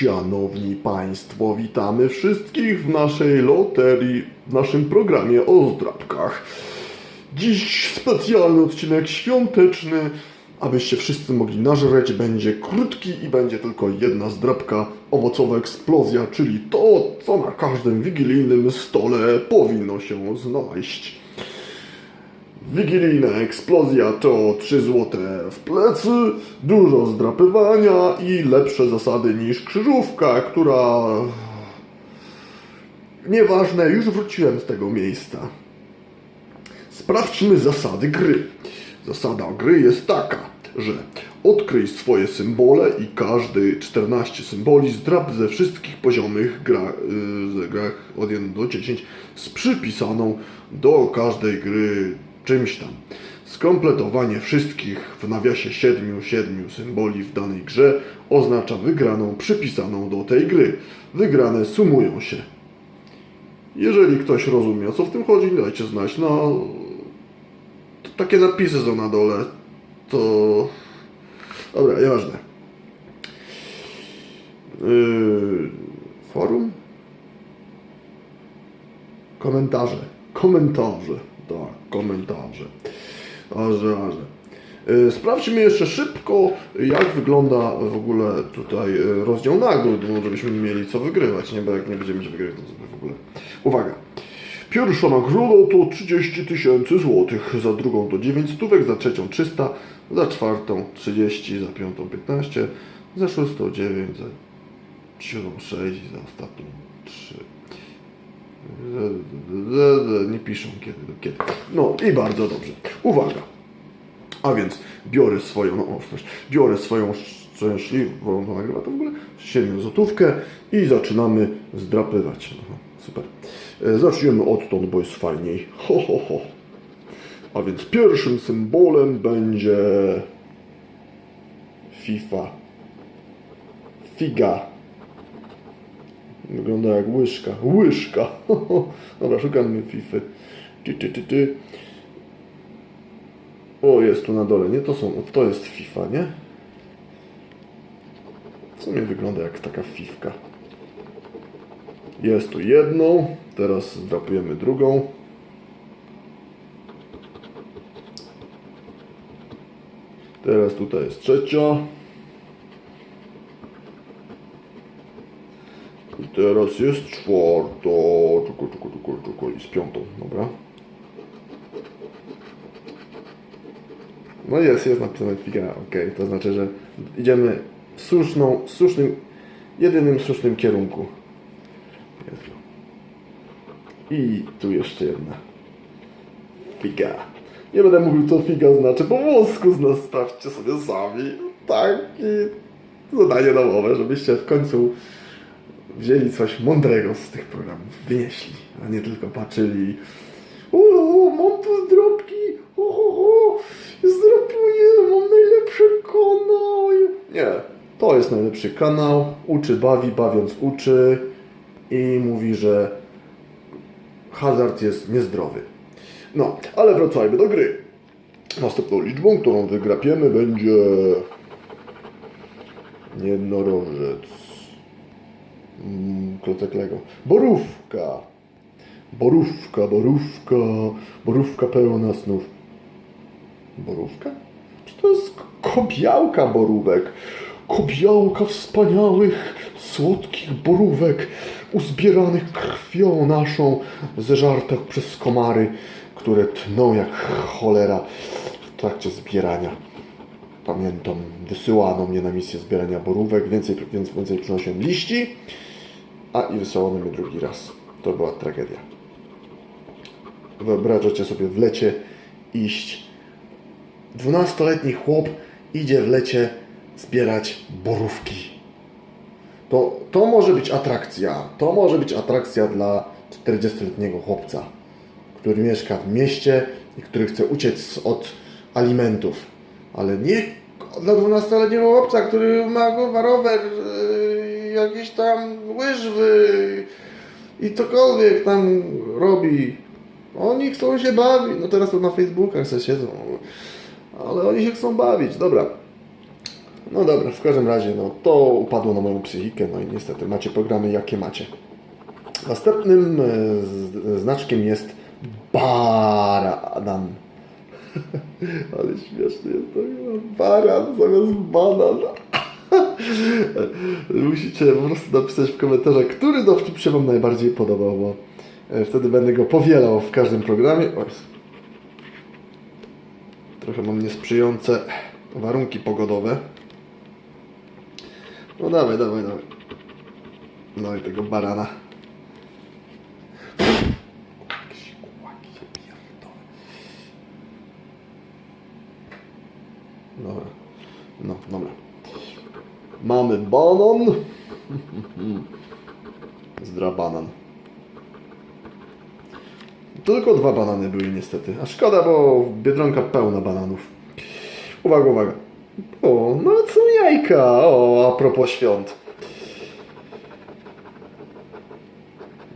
Szanowni Państwo, witamy wszystkich w naszej loterii, w naszym programie o zdrabkach. Dziś specjalny odcinek świąteczny, abyście wszyscy mogli nażreć. Będzie krótki i będzie tylko jedna zdrabka, owocowa eksplozja, czyli to, co na każdym wigilijnym stole powinno się znaleźć. Wigilijna eksplozja to 3 złote w plecy, dużo zdrapywania i lepsze zasady niż krzyżówka, która... Nieważne, już wróciłem z tego miejsca. Sprawdźmy zasady gry. Zasada gry jest taka, że odkryj swoje symbole i każdy 14 symboli zdrap ze wszystkich poziomych gra, y, grach od 1 do 10 z przypisaną do każdej gry czymś tam. Skompletowanie wszystkich w nawiasie 7, 7 symboli w danej grze oznacza wygraną przypisaną do tej gry. Wygrane sumują się. Jeżeli ktoś rozumie o co w tym chodzi, dajcie znać. No, takie napisy są na dole. To. Dobra, nieważne. Yy, forum? Komentarze. Komentarze. Tak, komentarze. Aże, aże. Yy, Sprawdźmy jeszcze szybko, jak wygląda w ogóle tutaj yy, rozdział nagród, żebyśmy mieli co wygrywać, nie? Bo jak nie będziemy się wygrywać, to sobie w ogóle. Uwaga. Pierwsza nagroda to 30 tysięcy złotych, za drugą to 9 stówek, za trzecią 300, za czwartą 30, za piątą 15, za szóstą 9, za siódmą 6 i za ostatnią 3. Nie piszą kiedy kiedy. No i bardzo dobrze. Uwaga. A więc biorę swoją, no ostrość, biorę swoją szczęśliwą, to nagrywa to w ogóle, siedmiu złotówkę i zaczynamy zdrapywać. Aha, super. E, Zaczniemy odtąd, bo jest fajniej. Ho, ho, ho. A więc pierwszym symbolem będzie FIFA. Figa. Wygląda jak łyżka. Łyżka. Dobra, szukamy FIFA. Ty, ty, ty, ty. O, jest tu na dole, nie? To są, to jest FIFA, nie? W sumie wygląda jak taka fifka. Jest tu jedną, teraz zdrapujemy drugą. Teraz tutaj jest trzecia. I teraz jest czwarta. Czekaj, czekaj, czekaj, czekaj. I z piątą, dobra. No jest, jest napisane figa, ok, to znaczy, że idziemy w słuszną, słusznym, jedynym słusznym kierunku. I tu jeszcze jedna. Figa. Nie będę mówił, co figa znaczy, po włosku z nas sprawdźcie sobie sami. Tak, i zadanie domowe, żebyście w końcu wzięli coś mądrego z tych programów, wynieśli, a nie tylko patrzyli o, o mam tu zdrobki, o, o, o, zdrobuję, mam najlepszy kanał. Nie, to jest najlepszy kanał, uczy, bawi, bawiąc uczy i mówi, że hazard jest niezdrowy. No, ale wracajmy do gry. Następną liczbą, którą wygrapiemy będzie jednorożec. Mm, klocek Lego. Borówka. Borówka, borówka, borówka pełna snów. Borówka? Czy to jest kobiałka borówek? Kobiałka wspaniałych, słodkich borówek, uzbieranych krwią naszą, zeżartych przez komary, które tną jak cholera w trakcie zbierania. Pamiętam, wysyłano mnie na misję zbierania borówek, więcej, więc więcej przynosiłem liści, a i wysłano mnie drugi raz. To była tragedia. Wyobrażacie sobie w lecie iść. 12-letni chłop idzie w lecie zbierać borówki. To, to może być atrakcja. To może być atrakcja dla 40-letniego chłopca, który mieszka w mieście i który chce uciec od alimentów. Ale nie dla 12-letniego chłopca, który ma rower, yy, jakieś tam łyżwy i cokolwiek tam robi. Oni chcą się bawić. No teraz to na Facebookach se siedzą. Ale oni się chcą bawić. Dobra. No dobra, w każdym razie, no to upadło na moją psychikę, no i niestety macie programy jakie macie. Następnym e, znaczkiem jest baran. Ale śmieszny jest to. Baran zamiast banan. Musicie po prostu napisać w komentarzach, który dowcip się Wam najbardziej podobał, bo e, wtedy będę go powielał w każdym programie. Oj. Trochę mam niesprzyjające warunki pogodowe. No dawaj, dawaj, dawaj. No i tego barana. Dobra. No, dobra. Mamy banan. Zdra banan. Tylko dwa banany były niestety. A szkoda, bo Biedronka pełna bananów. Uwaga, uwaga. O, nawet są jajka. O, a propos świąt.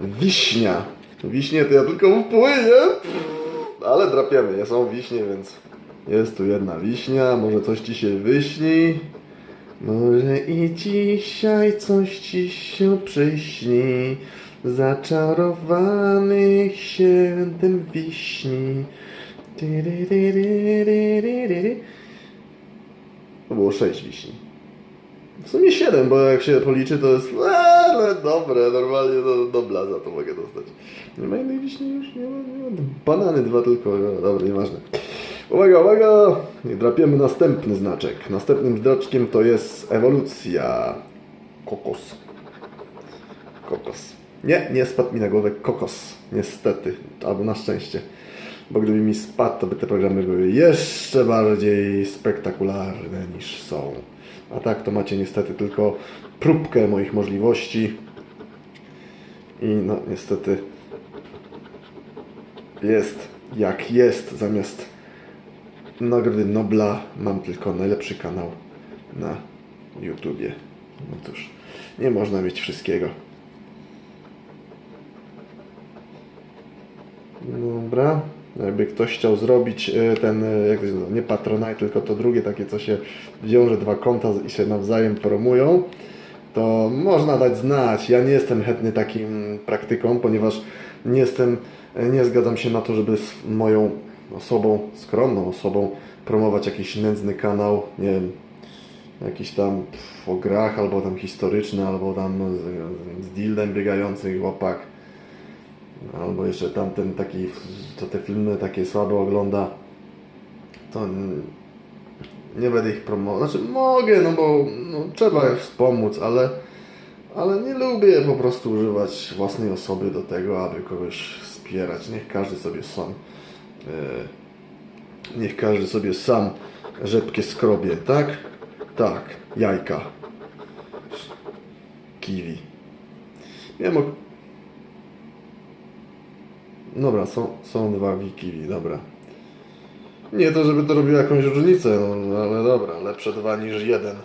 Wiśnia. Wiśnie to ja tylko w płynie. Ale drapiemy, nie są wiśnie, więc jest tu jedna wiśnia. Może coś ci się wyśni. Może i dzisiaj coś ci się przyśni. Zaczarowany świętem wiśni. Tyryryryryryry. To było sześć wiśni. W sumie siedem, bo jak się policzy, to jest. Ale dobre, normalnie do, do blaza to mogę dostać. Nie ma innej wiśni już, nie ma, nie ma. Banany dwa tylko, no, dobra, nieważne. Uwaga, uwaga! Drapiemy następny znaczek. Następnym znaczkiem to jest ewolucja. Kokos. Kokos. Nie, nie spadł mi na głowę kokos. Niestety. Albo na szczęście. Bo gdyby mi spadł, to by te programy były jeszcze bardziej spektakularne niż są. A tak to macie niestety tylko próbkę moich możliwości. I no niestety jest jak jest. Zamiast Nagrody Nobla mam tylko najlepszy kanał na YouTubie. No cóż, nie można mieć wszystkiego. Dobra. Jakby ktoś chciał zrobić e, ten, e, jak to się nazywa, nie Patronite, tylko to drugie takie, co się wiąże dwa konta i się nawzajem promują, to można dać znać. Ja nie jestem chętny takim praktykom, ponieważ nie jestem, e, nie zgadzam się na to, żeby moją osobą, skromną osobą, promować jakiś nędzny kanał, nie wiem, jakiś tam pff, o grach, albo tam historyczny, albo tam z, z dildem biegający chłopak. Albo jeszcze tamten taki, co te filmy takie słabe ogląda, to nie będę ich promował. Znaczy mogę, no bo no, trzeba wspomóc, ale, ale nie lubię po prostu używać własnej osoby do tego, aby kogoś wspierać. Niech każdy sobie sam, niech każdy sobie sam rzepkie skrobie, tak? Tak, jajka. Kiwi. Wiem o Dobra, są, są dwa wiki, dobra. Nie to, żeby to robiło jakąś różnicę, no, ale dobra, lepsze dwa niż jeden.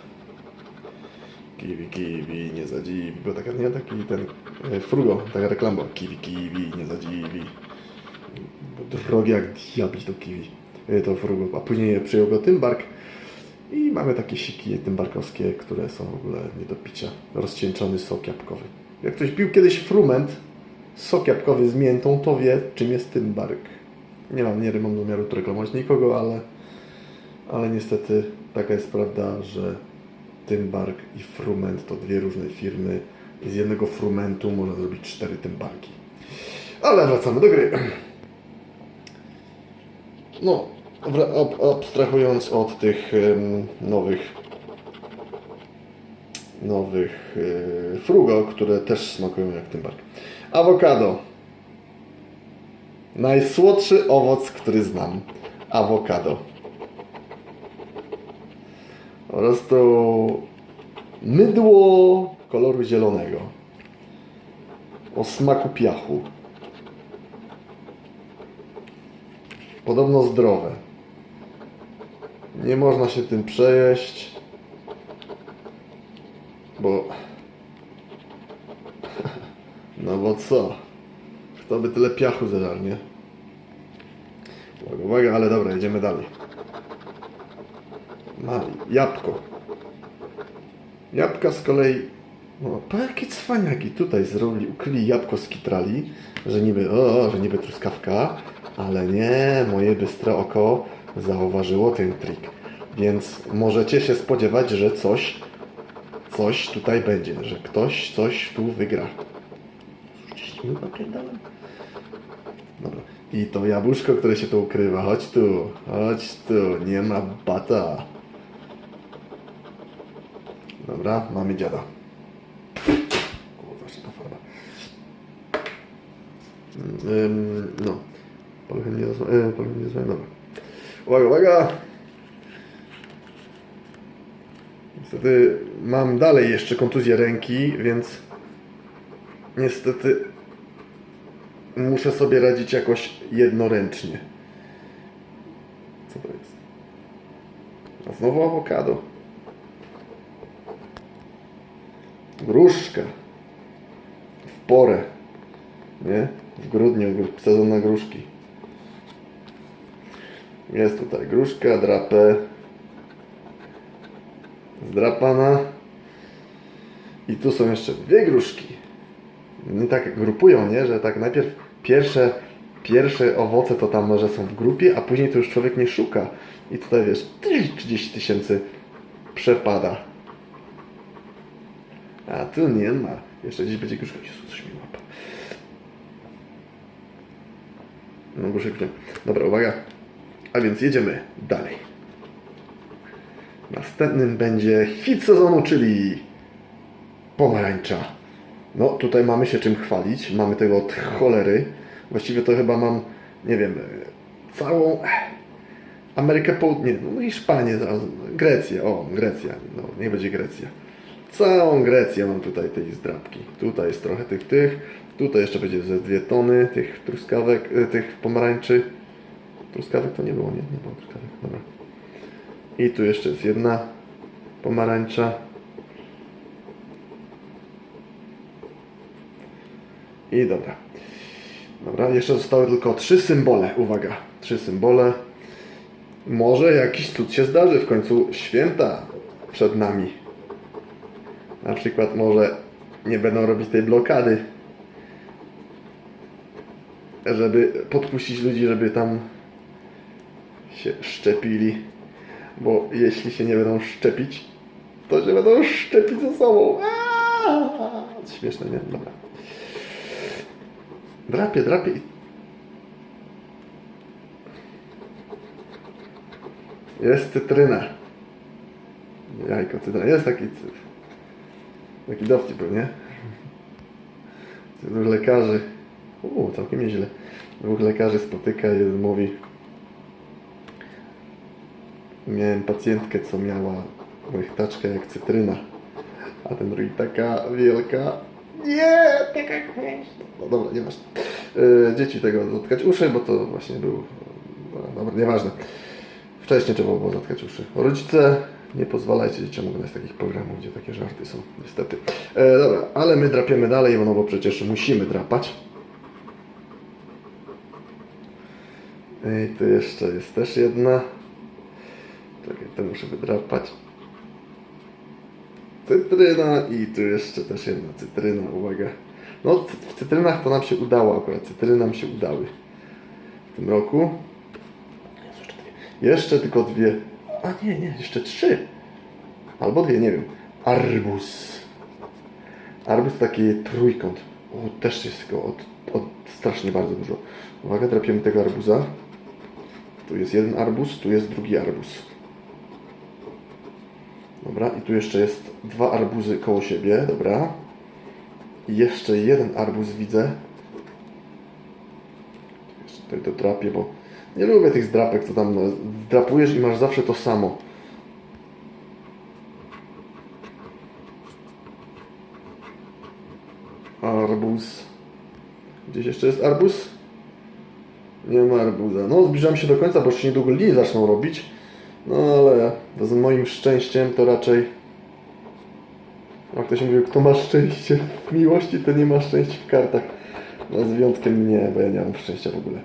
Kiwi, kiwi, nie zadziwi, bo taka, nie taki ten e, frugo, taka reklama, kiwi, kiwi, nie zadziwi. Drogie jak diabli to kiwi, e, to frugo, a później przyjął go Tymbark i mamy takie siki tymbarkowskie, które są w ogóle nie do picia. Rozcieńczony sok jabłkowy. Jak ktoś pił kiedyś frument, sok jabłkowy z miętą, to wie, czym jest Tymbark. Nie mam, nie mam zamiaru tu reklamować nikogo, ale, ale niestety taka jest prawda, że Tymbark i Frument to dwie różne firmy z jednego Frumentu można zrobić cztery Tymbarki. Ale wracamy do gry. No, abstrahując od tych nowych nowych yy, frugo, które też smakują jak Tymbark. Awokado. Najsłodszy owoc, który znam. Awokado. Po prostu mydło koloru zielonego. O smaku piachu. Podobno zdrowe. Nie można się tym przejeść, bo no bo co? Kto by tyle piachu zeżarł, nie? Uwaga, uwaga, ale dobra, idziemy dalej. Mamy jabłko. Jabłka z kolei, no to jakie cwaniaki tutaj zrobili, ukryli jabłko z kitrali, że niby, o, że niby truskawka, ale nie, moje bystre oko zauważyło ten trik. Więc możecie się spodziewać, że coś, coś tutaj będzie, że ktoś coś tu wygra. Dobra. I to jabłuszko, które się tu ukrywa, chodź tu, chodź tu, nie ma bata. Dobra, mamy dziada. Kurwa, jeszcze ta farba. Ym, no. Paluchem nie zasłania, paluchem nie zasłania, dobra. Uwaga, uwaga! Niestety mam dalej jeszcze kontuzję ręki, więc niestety muszę sobie radzić jakoś jednoręcznie. Co to jest? A znowu awokado. Gruszka. W porę. Nie? W grudniu gru- sezon na gruszki. Jest tutaj gruszka, drapę. Zdrapana. I tu są jeszcze dwie gruszki. Nie tak grupują, nie? Że tak najpierw pierwsze, pierwsze owoce to tam może są w grupie, a później to już człowiek nie szuka. I tutaj wiesz, 30 tysięcy przepada. A tu nie ma. Jeszcze gdzieś będzie gruszka. Jezu, coś mi łapa. No gruszek wziąłem. Dobra, uwaga. A więc jedziemy dalej. Następnym będzie hit sezonu, czyli pomarańcza. No, tutaj mamy się czym chwalić. Mamy tego od cholery. Właściwie to chyba mam, nie wiem, całą Amerykę Południową, no Hiszpanię, Grecję, o, Grecja, no, nie będzie Grecja. Całą Grecję mam tutaj tej zdrabki. Tutaj jest trochę tych, tych. Tutaj jeszcze będzie ze dwie tony tych truskawek, e, tych pomarańczy. Truskawek to nie było, nie? Nie było truskawek, dobra. I tu jeszcze jest jedna pomarańcza. I dobra. Dobra, jeszcze zostały tylko trzy symbole. Uwaga, trzy symbole. Może jakiś cud się zdarzy, w końcu święta przed nami. Na przykład może nie będą robić tej blokady. Żeby podpuścić ludzi, żeby tam się szczepili. Bo jeśli się nie będą szczepić, to się będą szczepić ze sobą. Aaaa! Śmieszne, nie? Dobra. Drapie, drapie i... Jest cytryna. Jajko, cytryna. Jest taki. Taki dowcip nie? Dwóch lekarzy. Uuu, całkiem nieźle. Dwóch lekarzy spotyka, jeden mówi Miałem pacjentkę, co miała łechtaczkę jak cytryna. A ten drugi taka wielka. Nie, taka kwaśna. No dobra, nieważne. Yy, dzieci tego zatkać uszy, bo to właśnie był. No, dobra, nieważne. Wcześniej trzeba było zatkać uszy. Rodzice, nie pozwalajcie dzieciom oglądać takich programów, gdzie takie żarty są, niestety. E, dobra, ale my drapiemy dalej, no bo przecież musimy drapać. I tu jeszcze jest też jedna. Muszę wydrapać. Cytryna i tu jeszcze też jedna cytryna, uwaga. No, w cytrynach to nam się udało akurat, cytryny nam się udały w tym roku. Jeszcze, tylko dwie. A nie, nie, jeszcze trzy. Albo dwie, nie wiem. Arbuz. Arbuz to taki trójkąt. O, też jest go od, od strasznie bardzo dużo. Uwaga, drapiemy tego arbuza. Tu jest jeden arbuz, tu jest drugi arbuz. Dobra, i tu jeszcze jest dwa arbuzy koło siebie, dobra. I jeszcze jeden arbuz widzę. Jeszcze tutaj to drapię, bo nie lubię tych zdrapek, co tam zdrapujesz i masz zawsze to samo. Arbuz. Gdzieś jeszcze jest arbuz? Nie ma arbuza. No, zbliżam się do końca, bo się niedługo linie zaczną robić. No, ale to z moim szczęściem to raczej... Jak to się mówi, kto ma szczęście w miłości, to nie ma szczęścia w kartach. No, z wyjątkiem mnie, bo ja nie mam szczęścia w ogóle.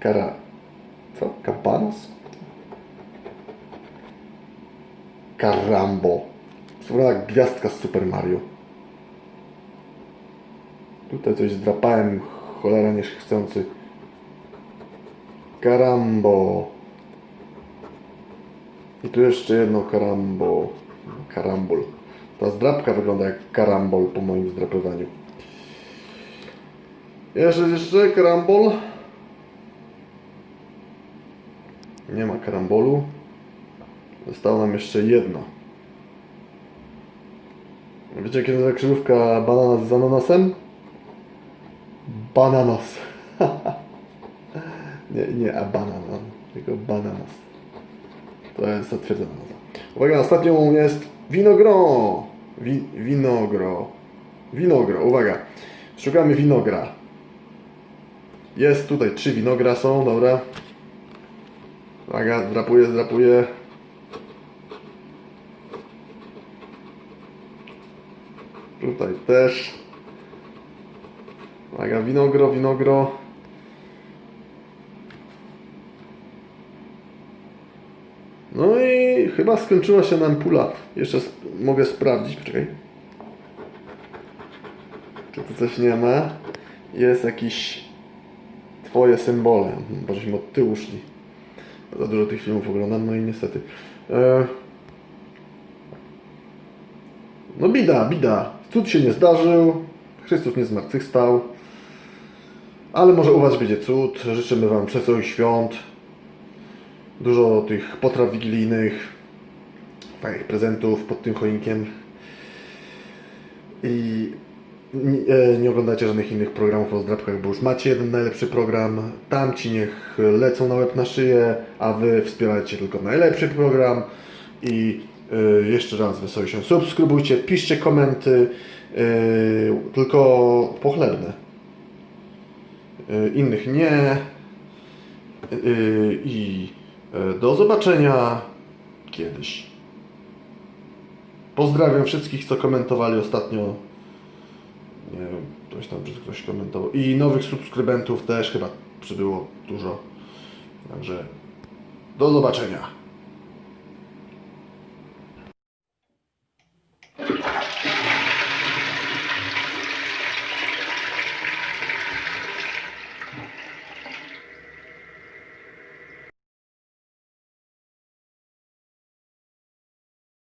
Kara... Co? Kabanos? Karambo. Jak gwiazdka z Super Mario. Tutaj coś zdrapałem, cholera niechcący. Karambo. I tu jeszcze jedno karambo. Karambol. Ta zdrapka wygląda jak karambol po moim zdrapywaniu. Jeszcze, jeszcze karambol. Nie ma karambolu. Zostało nam jeszcze jedno. Wiecie, kiedy nazywa krzyżówka bananas z ananasem? Bananas. nie, nie a bananan, tylko bananas. To jest zatwierdzona nazwa. Uwaga, ostatnią jest winogro. Wi, winogro. Winogro, uwaga. Szukamy winogra. Jest tutaj trzy winogra są, dobra. Uwaga, zdrapuję, zdrapuję. Tutaj też. Uwaga, winogro, winogro. No i chyba skończyła się nam pula. Jeszcze sp- mogę sprawdzić, poczekaj. Czy tu coś nie ma? Jest jakiś twoje symbole. Bo żeśmy od tyłu szli. Za dużo tych filmów oglądam, no i niestety. E... No bida, bida. Cud się nie zdarzył. Chrystus nie zmartwychwstał. Ale może u Was będzie cud. Życzymy Wam wesołych świąt. Dużo tych potraw wigilijnych. Fajnych prezentów pod tym choinkiem. I nie, e, nie oglądacie żadnych innych programów o zdrabkach, bo już macie jeden najlepszy program. Tamci niech lecą na łeb na szyję, a Wy wspierajcie tylko najlepszy program. I e, jeszcze raz wesołych się subskrybujcie, piszcie komenty, e, tylko pochlebne. E, innych nie. E, I do zobaczenia kiedyś. Pozdrawiam wszystkich, co komentowali ostatnio. Nie wiem, ktoś tam, czy ktoś komentował. I nowych subskrybentów też chyba przybyło dużo. Także do zobaczenia.